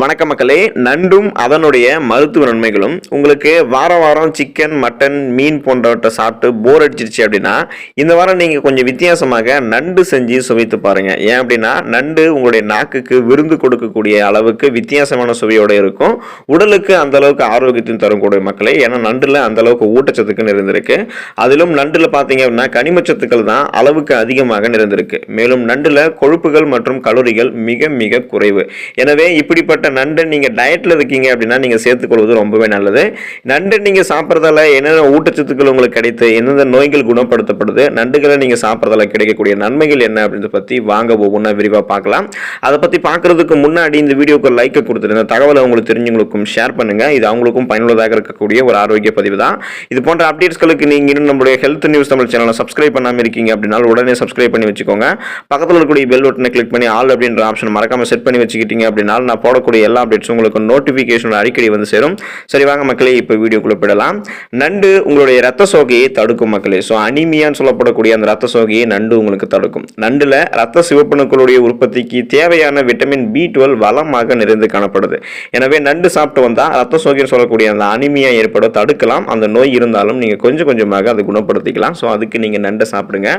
வணக்க மக்களே. நண்டும் அதனுடைய மருத்துவ நன்மைகளும். உங்களுக்கு வாரம் வாரம் சிக்கன் மட்டன் மீன் போன்றவற்றை சாப்பிட்டு போர் அடிச்சிருச்சு அப்படின்னா இந்த வாரம் நீங்கள் கொஞ்சம் வித்தியாசமாக நண்டு செஞ்சு சுவைத்து பாருங்கள் ஏன் அப்படின்னா நண்டு உங்களுடைய நாக்குக்கு விருந்து கொடுக்கக்கூடிய அளவுக்கு வித்தியாசமான சுவையோடு இருக்கும். உடலுக்கு அந்த அளவுக்கு ஆரோக்கியத்தையும் தரக்கூடிய மக்களே. ஏன்னா நண்டில் அந்த அளவுக்கு ஊட்டச்சத்துக்கு நிறைந்திருக்கு. அதிலும் நண்டில் பார்த்தீங்க அப்படின்னா கனிமச்சத்துக்கள் தான் அளவுக்கு அதிகமாக நிறைந்திருக்கு. மேலும் நண்டில் கொழுப்புகள் மற்றும் கலோரிகள் மிக மிக குறைவு. எனவே இப்படிப்பட்ட நண்டை நீங்கள் டயட்டில் இருக்கீங்க அப்படின்னா நீங்கள் சேர்த்துக்கொள்வது ரொம்பவே நல்லது. நண்டு நீங்கள் சாப்பிட்றதால என்னென்ன ஊட்டச்சத்துக்கள் உங்களுக்கு கிடைத்து எந்தெந்த நோய்கள் குணப்படுத்தப்படுது நண்டுகளை நீங்கள் சாப்பிட்றதால கிடைக்கக்கூடிய நன்மைகள் என்ன அப்படின்றத பற்றி வாங்க ஒவ்வொன்றா விரிவாக பார்க்கலாம். அதை பற்றி பார்க்குறதுக்கு முன்னாடி இந்த வீடியோக்கு லைக்கை கொடுத்துருங்க தகவலை உங்களுக்கு தெரிஞ்சவங்களுக்கும் ஷேர் பண்ணுங்கள் இது அவங்களுக்கும் பயனுள்ளதாக இருக்கக்கூடிய ஒரு ஆரோக்கிய பதிவு தான். இது போன்ற அப்டேட்ஸ்களுக்கு நீங்கள் இன்னும் நம்மளுடைய ஹெல்த் நியூஸ் தமிழ் சேனலை சப்ஸ்கிரைப் பண்ணாமல் இருக்கீங்க அப்படின்னா உடனே சப்ஸ்கிரைப் பண்ணி வச்சுக்கோங்க. பக்கத்தில் இருக்கக்கூடிய பெல் பட்டனை கிளிக் பண்ணி ஆல் அப்படின்ற ஆப்ஷன் மறக்காம செட் பண்ணி வச்சுக்கிட்டீங்க அப்படின்னா நான் போடக்கூடிய எல்லா அப்டேட்ஸும் உங்களுக்கு நோட்டிஃபிகேஷன் அடிக்கடி வந்து சேரும். சரி வாங்க மக்களே இப்போ வீடியோக்குள்ள போயிடலாம். நண்டு உங்களுடைய ரத்த சோகையை தடுக்கும் மக்களே. ஸோ அனிமியான்னு சொல்லப்படக்கூடிய அந்த ரத்த சோகையை நண்டு உங்களுக்கு தடுக்கும். நண்டுல ரத்த சிவப்பணுக்களுடைய உற்பத்திக்கு தேவையான விட்டமின் பி டுவெல் வளமாக நிறைந்து காணப்படுது. எனவே நண்டு சாப்பிட்டு வந்தால் ரத்த சோகைன்னு சொல்லக்கூடிய அந்த அனிமியா ஏற்பட தடுக்கலாம். அந்த நோய் இருந்தாலும் நீங்கள் கொஞ்சம் கொஞ்சமாக அதை குணப்படுத்திக்கலாம். ஸோ அதுக்கு நீங்கள் நண்டை சாப்பிடுங்க.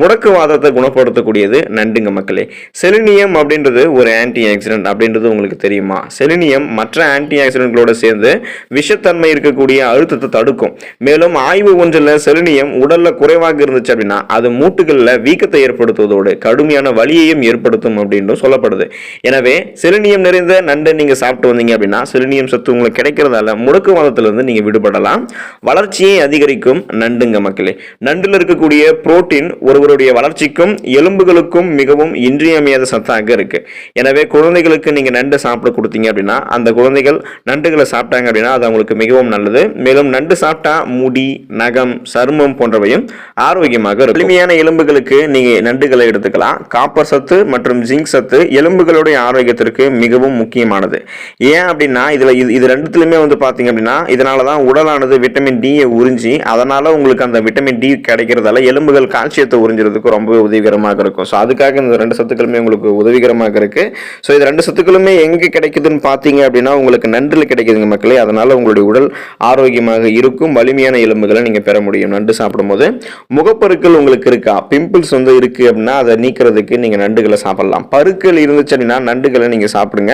முடக்குவாதத்தை குணப்படுத்தக்கூடியது நண்டுங்க மக்களே. செலினியம் அப்படின்றது ஒரு ஆன்டி ஆக்சிடென்ட் அப்படின்றது உங்களுக்கு தெரியும். தெரியுமா? செலினியம் மற்ற ஆன்டி ஆக்சிடென்ட்களோட சேர்ந்து விஷத்தன்மை இருக்கக்கூடிய அழுத்தத்தை தடுக்கும். மேலும் ஆய்வு ஒன்றில் செலினியம் உடலில் குறைவாக இருந்துச்சு அப்படின்னா அது மூட்டுகளில் வீக்கத்தை ஏற்படுத்துவதோடு கடுமையான வலியையும் ஏற்படுத்தும் அப்படின்னு சொல்லப்படுது. எனவே செலினியம் நிறைந்த நண்டை நீங்கள் சாப்பிட்டு வந்தீங்க அப்படின்னா செலினியம் சத்து உங்களுக்கு கிடைக்கிறதால முடக்கு வாதத்திலிருந்து நீங்கள் விடுபடலாம். வளர்ச்சியை அதிகரிக்கும் நண்டுங்க மக்களே. நண்டில் இருக்கக்கூடிய புரோட்டீன் ஒருவருடைய வளர்ச்சிக்கும் எலும்புகளுக்கும் மிகவும் இன்றியமையாத சத்தாக இருக்கு. எனவே குழந்தைகளுக்கு நீங்கள் நண்டு சாப்பிட கொடுத்தீங்க அப்படின்னா அந்த குழந்தைகள் நண்டுகளை சாப்பிட்டாங்க அப்படின்னா அது அவங்களுக்கு மிகவும் நல்லது. மேலும் நண்டு சாப்பிட்டா முடி நகம் சருமம் போன்றவையும் ஆரோக்கியமாக இருக்கும். எளிமையான எலும்புகளுக்கு நீங்கள் நண்டுகளை எடுத்துக்கலாம். காப்பர் சத்து மற்றும் ஜிங்க் சத்து எலும்புகளுடைய ஆரோக்கியத்திற்கு மிகவும் முக்கியமானது. ஏன் அப்படின்னா இதில் இது இது ரெண்டுத்துலையுமே வந்து பார்த்தீங்க அப்படின்னா இதனால தான் உடலானது விட்டமின் டியை உறிஞ்சி அதனால் உங்களுக்கு அந்த விட்டமின் டி கிடைக்கிறதால எலும்புகள் கால்சியத்தை உறிஞ்சிறதுக்கு ரொம்பவே உதவிகரமாக இருக்கும். ஸோ அதுக்காக இந்த ரெண்டு சத்துக்களுமே உங்களுக்கு உதவிகரமாக இருக்குது ஸோ இது ரெண்டு சத்துக்களுமே எங்கே கிடைக்குதுன்னு பார்த்தீங்க அப்படின்னா உங்களுக்கு நண்டில் கிடைக்குதுங்க மக்களே. அதனால் உங்களுடைய உடல் ஆரோக்கியமாக இருக்கும். வலிமையான எலும்புகளை நீங்கள் பெற முடியும். நண்டு சாப்பிடும்போது முகப்பருக்கள் உங்களுக்கு இருக்கா? பிம்பிள்ஸ் வந்து இருக்குது அப்படின்னா அதை நீக்கிறதுக்கு நீங்கள் நண்டுகளை சாப்பிடலாம். பருக்கள் இருந்துச்சு அப்படின்னா நண்டுகளை நீங்கள் சாப்பிடுங்க.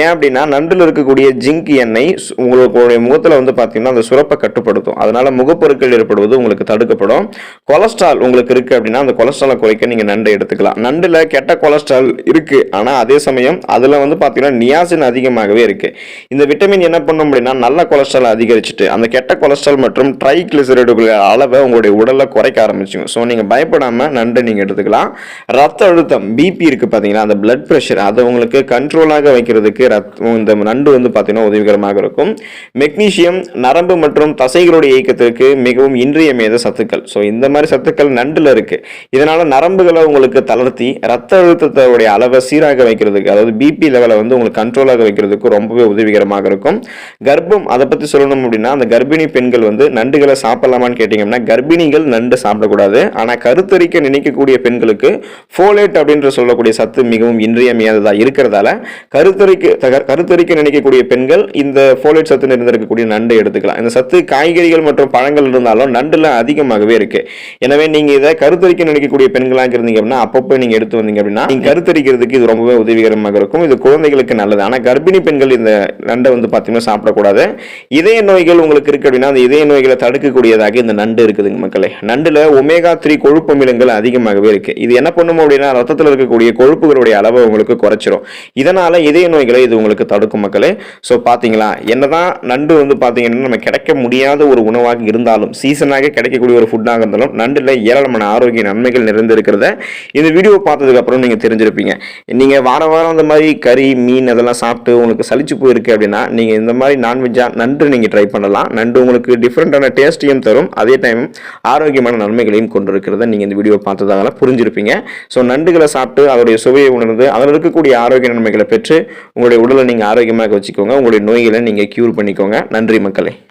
ஏன் அப்படின்னா நண்டில் இருக்கக்கூடிய ஜிங்க் எண்ணெய் உங்களுடைய முகத்தில் வந்து பார்த்தீங்கன்னா அந்த சுரப்பை கட்டுப்படுத்தும். அதனால் முகப்பொருட்கள் ஏற்படுவது உங்களுக்கு தடுக்கப்படும். கொலஸ்ட்ரால் உங்களுக்கு இருக்குது அப்படின்னா அந்த கொலஸ்ட்ராலை குறைக்க நீங்கள் நண்டை எடுத்துக்கலாம். நண்டில் கெட்ட கொலஸ்ட்ரால் இருக்குது ஆனால் அதே சமயம் அதில் வந்து பார்த்தீங்கன்னா நியாசின் அதிகமாகவே இருக்கு. இந்த விட்டமின் என்ன பண்ணும் அப்படின்னா நல்ல கொலஸ்ட்ரால் அதிகரிச்சுட்டு அந்த கெட்ட கொலஸ்ட்ரால் மற்றும் ட்ரைக்ளிசரைடுகள் அளவை உங்களுடைய உடலில் குறைக்க ஆரம்பிச்சுங்க ஸோ நீங்கள் பயப்படாமல் நண்டு நீங்கள் எடுத்துக்கலாம். ரத்த அழுத்தம் பிபி இருக்குது பார்த்தீங்கன்னா அந்த பிளட் ப்ரெஷர் அதை உங்களுக்கு கண்ட்ரோலாக வைக்கிறதுக்கு ரத் இந்த நண்டு வந்து பார்த்தீங்கன்னா உதவிகரமாக இருக்கும். மெக்னீஷியம் நரம்பு மற்றும் தசைகளுடைய இயக்கத்திற்கு மிகவும் இன்றியமையாத சத்துக்கள். ஸோ இந்த மாதிரி சத்துக்கள் நண்டில் இருக்குது இதனால் நரம்புகளை உங்களுக்கு தளர்த்தி ரத்த அழுத்தத்தோடைய அளவை சீராக வைக்கிறதுக்கு அதாவது பிபி லெவலை வந்து உங்களுக்கு கண்ட்ரோலாக வைக்கிறதுக்கு ரொம்பவே உதவிகரமாக இருக்கும். கர்ப்பம் அதை பற்றி சொல்லணும் அப்படின்னா அந்த கர்ப்பிணி பெண்கள் வந்து நண்டுகளை சாப்பிடலாமான்னு கேட்டிங்கன்னா கர்ப்பிணிகள் நண்டு சாப்பிடக்கூடாது. ஆனால் கருத்தரிக்க நினைக்கக்கூடிய பெண்களுக்கு ஃபோலேட் அப்படின்ற சொல்லக்கூடிய சத்து மிகவும் இன்றியமையாததாக இருக்கிறதால கருத்தரிக்க கருத்தரிக்க நினைக்கக்கூடிய பெண்கள் இந்த ஃபோலேட் சத்து நிறைந்திருக்கக்கூடிய நண்டை எடுத்துக்கலாம். இந்த சத்து காய்கறிகள் மற்றும் பழங்கள் இருந்தாலும் நண்டுல அதிகமாகவே இருக்கு. எனவே நீங்க இதை கருத்தரிக்க நினைக்கக்கூடிய பெண்களாக இருந்தீங்க அப்படின்னா அப்பப்போ நீங்க எடுத்து வந்தீங்க அப்படின்னா நீங்க கருத்தரிக்கிறதுக்கு இது ரொம்பவே உதவிகரமாக இருக்கும். இது குழந்தைகளுக்கு நல்லது. ஆனால் கர்ப்பிணி பெண்கள் இந்த நண்டை வந்து பார்த்தீங்கன்னா சாப்பிடக்கூடாது. இதய நோய்கள் உங்களுக்கு இருக்குது அப்படின்னா அந்த இதய நோய்களை தடுக்கக்கூடியதாக இந்த நண்டு இருக்குதுங்க மக்களே. நண்டில் ஒமேகா த்ரீ கொழுப்பு அமிலங்கள் அதிகமாகவே இருக்குது இது என்ன பண்ணும் அப்படின்னா ரத்தத்தில் இருக்கக்கூடிய கொழுப்புகளுடைய அளவை உங்களுக்கு குறைச்சிரும். இதனால் இதய நோய்களை இது உங்களுக்கு தடுக்கும் மக்களே. ஸோ பார்த்தீங்களா என்னதான் நண்டு வந்து பார்த்தீங்கன்னா நம்ம கிடைக்க முடியாத ஒரு உணவாக இருந்தாலும் சீசனாக கிடைக்கக்கூடிய ஒரு ஃபுட்டாக இருந்தாலும் நண்டில் ஏராளமான ஆரோக்கிய நன்மைகள் நிறைந்திருக்கிறத இந்த வீடியோ பார்த்ததுக்கப்புறம் நீங்கள் தெரிஞ்சிருப்பீங்க. நீங்கள் வாரம் வாரம் அந்த மாதிரி கறி மீன் அதெல்லாம் சாப்பிட்டு உங்களுக்கு சளிச்சு போயிருக்கு அப்படின்னா நீங்கள் இந்த மாதிரி நான்வெஜ்ஜாக நண்டு நீங்கள் ட்ரை பண்ணலாம். நண்டு உங்களுக்கு டிஃப்ரெண்ட்டான டேஸ்ட்டையும் தரும். அதே டைம் ஆரோக்கியமான நன்மைகளையும் கொண்டிருக்கிறத நீங்கள் இந்த வீடியோ பார்த்ததால புரிஞ்சிருப்பீங்க. ஸோ நண்டுகளை சாப்பிட்டு அதோடைய சுவையை உணர்ந்து அதில் இருக்கக்கூடிய ஆரோக்கிய நன்மைகளை பெற்று உங்களுடைய உடலை நீங்கள் ஆரோக்கியமாக வச்சுக்கோங்க. உங்களுடைய நோய்களை நீங்கள் க்யூர் பண்ணிக்கோங்க. நன்றி மக்களே.